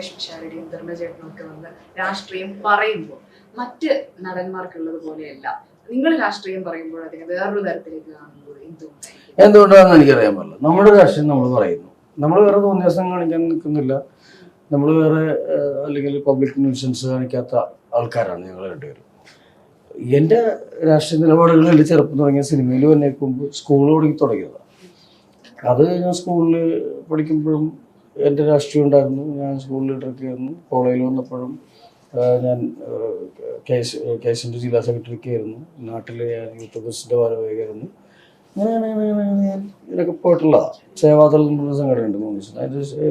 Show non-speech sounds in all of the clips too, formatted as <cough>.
രമേശ് പിഷാരടിയും ധർമ്മചേട്ടനും വന്ന് രാഷ്ട്രീയം പറയുമ്പോൾ മറ്റ് നടന്മാർക്കുള്ളത് പോലെയല്ല. നിങ്ങൾ രാഷ്ട്രീയം പറയുമ്പോൾ അതിനെ വേറൊരു തരത്തിലേക്ക് കാണുമ്പോൾ എന്തുകൊണ്ടാണ് എന്തുകൊണ്ടാണെന്ന് എനിക്കറിയാൻ പറ്റില്ല നമ്മുടെ രാഷ്ട്രീയം നമ്മൾ പറയുന്നു. നമ്മൾ വേറെ തോന്നിയാസം കാണിക്കാൻ നിൽക്കുന്നില്ല. നമ്മൾ വേറെ അല്ലെങ്കിൽ പബ്ലിക് ന്യൂസൻസ് കാണിക്കാത്ത ആൾക്കാരാണ് ഞങ്ങൾ രണ്ടുപേരും. എന്റെ രാഷ്ട്രീയ നിലപാടുകൾ എന്റെ ചെറുപ്പം തുടങ്ങിയ സിനിമയിൽ വന്നേക്കുമ്പോൾ സ്കൂൾ തുടങ്ങി തുടങ്ങിയതാണ് അത് ഞാൻ സ്കൂളിൽ പഠിക്കുമ്പോഴും എന്റെ രാഷ്ട്രീയം ഉണ്ടായിരുന്നു. ഞാൻ സ്കൂൾ ലീഡറൊക്കെ ആയിരുന്നു. കോളേജിൽ വന്നപ്പോഴും ഞാൻ കേസ് കേസിന്റെ ജില്ലാ സെക്രട്ടറിക്ക് ആയിരുന്നു. നാട്ടിൽ ഞാൻ യൂത്ത് പ്രസിഡന്റ് ഭാരവാഹികയായിരുന്നു അങ്ങനെ അങ്ങനെ ഞാൻ ഇതൊക്കെ പോയിട്ടുള്ള സേവാദൾ എന്ന് സംഘടനയുണ്ട് കോൺഗ്രസ് അതിന്റെ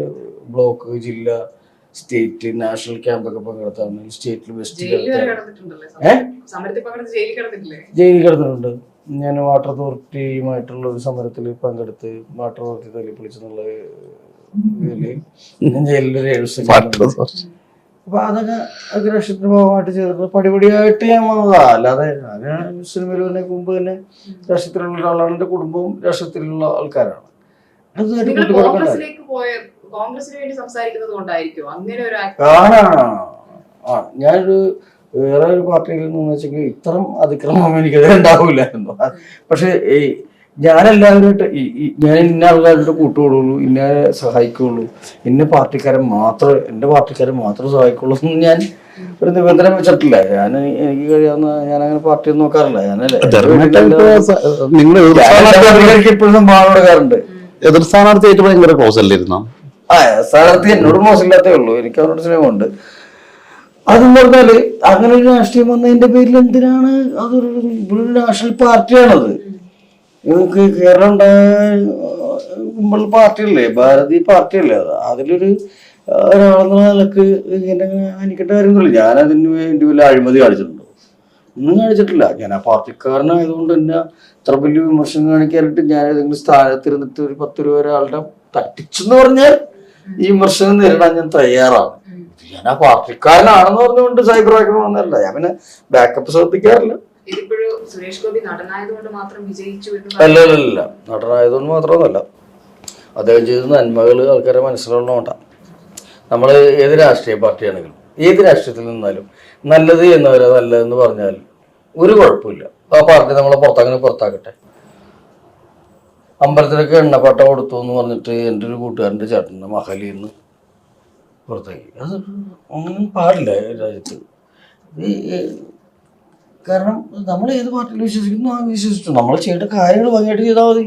ബ്ലോക്ക് ജില്ല സ്റ്റേറ്റ് നാഷണൽ ക്യാമ്പൊക്കെ പങ്കെടുത്താണ് സ്റ്റേറ്റിൽ ബെസ്റ്റ് ജയിലിൽ കിടന്നിട്ടുണ്ട്. ഞാൻ വാട്ടർ അതോറിറ്റിയുമായിട്ടുള്ള ഒരു സമരത്തിൽ പങ്കെടുത്ത് വാട്ടർ അതോറിറ്റി തല്ലി പൊളിച്ചെന്നുള്ള ഇതിൽ ഞാൻ ജയിലിൽ ഒരു ഏഴ് ദിവസം കിടന്നു. അപ്പൊ അതൊക്കെ അതൊക്കെ ഭാഗമായിട്ട് ചെയ്തിട്ട് പടിപടിയായിട്ട് ഞാൻ വന്നതാ. അല്ലാതെ ഞാൻ സിനിമയിൽ വന്നേ മുമ്പ് തന്നെ രാഷ്ട്രീയത്തിലുള്ള ഒരാളാണ്. എന്റെ കുടുംബവും രാഷ്ട്രീയത്തിലുള്ള ആൾക്കാരാണ്. കോൺഗ്രസിന് വേണ്ടി സംസാരിക്കുന്നത് കൊണ്ടായിരിക്കും. അങ്ങനെ ഒരു act- ആ ഞാനൊരു വേറെ ഒരു പാർട്ടിയിൽ നിന്ന് വെച്ചെങ്കിൽ ഇത്തരം അതിക്രമം <laughs> എനിക്കത് ഉണ്ടാവില്ലായിരുന്നു. പക്ഷെ ഈ ഞാനെല്ലാവരുമായിട്ട് ഞാൻ ഇന്ന ആൾക്കാരുടെ കൂട്ടുകൊള്ളുള്ളൂ ഇന്ന സഹായിക്കുള്ളൂ ഇന്ന പാർട്ടിക്കാരെ മാത്രം എന്റെ പാർട്ടിക്കാരെ മാത്രം സഹായിക്കുള്ളൂ എന്ന് ഞാൻ ഒരു നിബന്ധന വെച്ചിട്ടില്ല. ഞാൻ എനിക്ക് കഴിയാവുന്ന ഞാൻ അങ്ങനെ പാർട്ടി ഒന്നും നോക്കാറില്ല ഞാനല്ലേ ഇപ്പോഴും സ്ഥാനാർത്ഥിയായിട്ട് ഭയങ്കര ക്ലോസ് അല്ലായിരുന്നോ ആ സ്ഥാനാർത്ഥി എന്നോട് മോശമില്ലാത്തേ ഉള്ളൂ. എനിക്ക് അവരോട് സ്നേഹമുണ്ട്. അതെന്ന് പറഞ്ഞാൽ അങ്ങനെ ഒരു രാഷ്ട്രീയം വന്നതിന്റെ പേരിൽ എന്തിനാണ് അതൊരു നാഷണൽ പാർട്ടിയാണത്? നിങ്ങൾക്ക് കേരളം ഉണ്ടായ പാർട്ടിയല്ലേ ഭാരതി പാർട്ടിയല്ലേ അത്? അതിലൊരു ഒരാളെന്നുള്ള നിലയ്ക്ക് ഇങ്ങനെ എനിക്കിட்ட കാര്യങ്ങളില്ല ഞാൻ അതിന് വേണ്ടി വലിയ അഴിമതി കാണിച്ചിട്ടുണ്ടോ? ഒന്നും കാണിച്ചിട്ടില്ല. ഞാൻ ആ പാർട്ടിക്കാരനായതുകൊണ്ട് തന്നെ ഇത്ര വലിയ വിമർശനം കാണിക്കാനായിട്ട് ഞാൻ ഏതെങ്കിലും സ്ഥാനത്തിരുന്നിട്ട് ഒരു പത്ത് രൂപ ഒരാളുടെ തട്ടിച്ചെന്ന് പറഞ്ഞാൽ ഈ വിമർശനം നേരിടാൻ ഞാൻ തയ്യാറാണ്. ഞാൻ ആ പാർട്ടിക്കാരനാണെന്ന് പറഞ്ഞുകൊണ്ട് സൈബർ ആക്രമണം ഒന്നല്ല ഞാൻ പിന്നെ ബാക്കപ്പ് ശ്രദ്ധിക്കാറില്ല. സുരേഷ് ഗോപി നടനായതുകൊണ്ട് മാത്രം വിജയിച്ചു അല്ല അല്ല നടനായതുകൊണ്ട് മാത്രമൊന്നുമല്ല. അദ്ദേഹം ചെയ്ത നന്മകൾ ആൾക്കാരെ മനസ്സിലുള്ളതുകൊണ്ടാണ് നമ്മൾ ഏത് രാഷ്ട്രീയ പാർട്ടിയാണെങ്കിലും ഏത് രാഷ്ട്രീയത്തിൽ നിന്നാലും നല്ലത് എന്നവരെ നല്ലതെന്ന് പറഞ്ഞാൽ ഒരു കുഴപ്പമില്ല. ആ പാർട്ടി നമ്മളെ പുറത്തങ്ങനെ പുറത്താക്കട്ടെ. അമ്പലത്തിലൊക്കെ എണ്ണപ്പാട്ട കൊടുത്തു എന്ന് പറഞ്ഞിട്ട് എന്റെ ഒരു കൂട്ടുകാരന്റെ ചേട്ടന്റെ മഹലിൽ നിന്ന് പുറത്താക്കി. അത് ഒന്നും പാടില്ല രാജ്യത്ത്. കാരണം നമ്മൾ ഏത് പാർട്ടിയിൽ വിശ്വസിക്കുന്നു ആ വിശ്വസിച്ചു. നമ്മൾ ചെയ്ത കാര്യങ്ങൾ ഭംഗിയായിട്ട് ചെയ്താൽ മതി.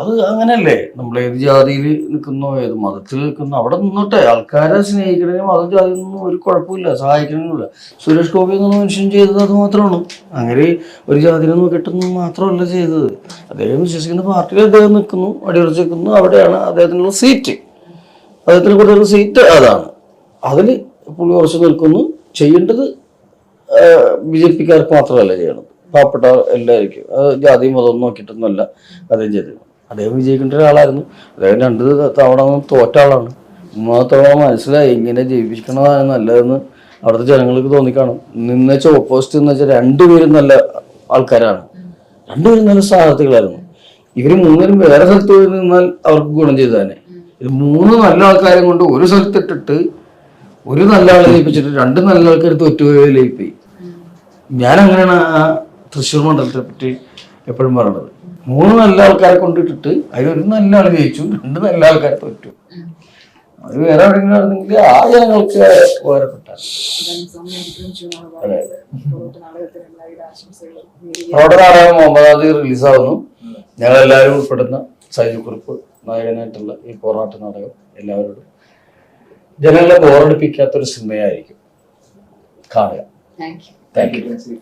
അത് അങ്ങനെയല്ലേ? നമ്മൾ ഏത് ജാതിയിൽ നിൽക്കുന്നു ഏത് മതത്തിൽ നിൽക്കുന്നു അവിടെ നിന്നോട്ടെ. ആൾക്കാരെ സ്നേഹിക്കണമെങ്കിൽ മതം ജാതി ഒന്നും ഒരു കുഴപ്പമില്ല സഹായിക്കണമെന്നില്ല. സുരേഷ് ഗോപി എന്ന മനുഷ്യൻ ചെയ്തത് അത് മാത്രമാണ്. അങ്ങനെ ഒരു ജാതിനെ നോക്കിയിട്ടൊന്നും മാത്രമല്ല ചെയ്തത്. അദ്ദേഹം വിശ്വസിക്കുന്ന പാർട്ടിയിൽ അദ്ദേഹം നിൽക്കുന്നു അടിയുറച്ച് നിൽക്കുന്നു. അവിടെയാണ് അദ്ദേഹത്തിനുള്ള സീറ്റ്. അദ്ദേഹത്തിന് കൊടുത്തുള്ള സീറ്റ് അതാണ്. അതിൽ പുള്ളി ഉറച്ചു നിൽക്കുന്നു. ചെയ്യേണ്ടത് ബി ജെ പിക്കാർക്ക് മാത്രമല്ല ചെയ്യണം. പാവപ്പെട്ട എല്ലാവർക്കും അത് ജാതി മതം നോക്കിയിട്ടൊന്നുമല്ല അദ്ദേഹം ചെയ്തിരുന്നു അദ്ദേഹം വിജയിക്കേണ്ട ഒരാളായിരുന്നു. അദ്ദേഹം രണ്ട് തവണ തോറ്റ ആളാണ്. തവണ മനസ്സിലായി ഇങ്ങനെ ജീവിക്കണതാണ് നല്ലതെന്ന് അവിടുത്തെ ജനങ്ങൾക്ക് തോന്നിക്കാണും. നിന്ന് വെച്ച ഓപ്പോസിറ്റ് എന്ന് വെച്ചാൽ രണ്ടുപേരും നല്ല ആൾക്കാരാണ്. രണ്ടുപേരും നല്ല സ്ഥാനാർത്ഥികളായിരുന്നു. ഇവർ മൂന്നിനും വേറെ സ്ഥലത്ത് നിന്നാൽ അവർക്ക് ഗുണം ചെയ്തു തന്നെ. മൂന്ന് നല്ല ആൾക്കാരെ കൊണ്ട് ഒരു സ്ഥലത്തിട്ടിട്ട് ഒരു നല്ല ആളെ ലയിപ്പിച്ചിട്ട് രണ്ട് നല്ല ആൾക്കാർ തോറ്റുപോയി ലയിപ്പി ഞാൻ അങ്ങനെയാണ് ആ തൃശ്ശൂർ മണ്ഡലത്തെ പറ്റി എപ്പോഴും പറയുന്നത് മൂന്ന് നല്ല ആൾക്കാരെ കൊണ്ടിട്ടിട്ട് അതിലൊരു നല്ല ആൾ ജയിച്ചു രണ്ട് നല്ല ആൾക്കാരെ തോറ്റു. അത് വേറെ എവിടെയെങ്കിലും ആയിരുന്നെങ്കിൽ ആ ജനങ്ങൾക്ക് ഉപകാരപ്പെട്ട. അവിടെ നാടകം ഒമ്പതാം തീയതി റിലീസാവുന്നു ഞങ്ങൾ എല്ലാവരും ഉൾപ്പെടുന്ന സൈജു കുറിപ്പ്. നായകനായിട്ടുള്ള ഈ പോറാട്ട് നാടകം എല്ലാവരോടും ജനങ്ങളെ ബോറടിപ്പിക്കാത്തൊരു സിനിമയായിരിക്കും കാണുക. Thank you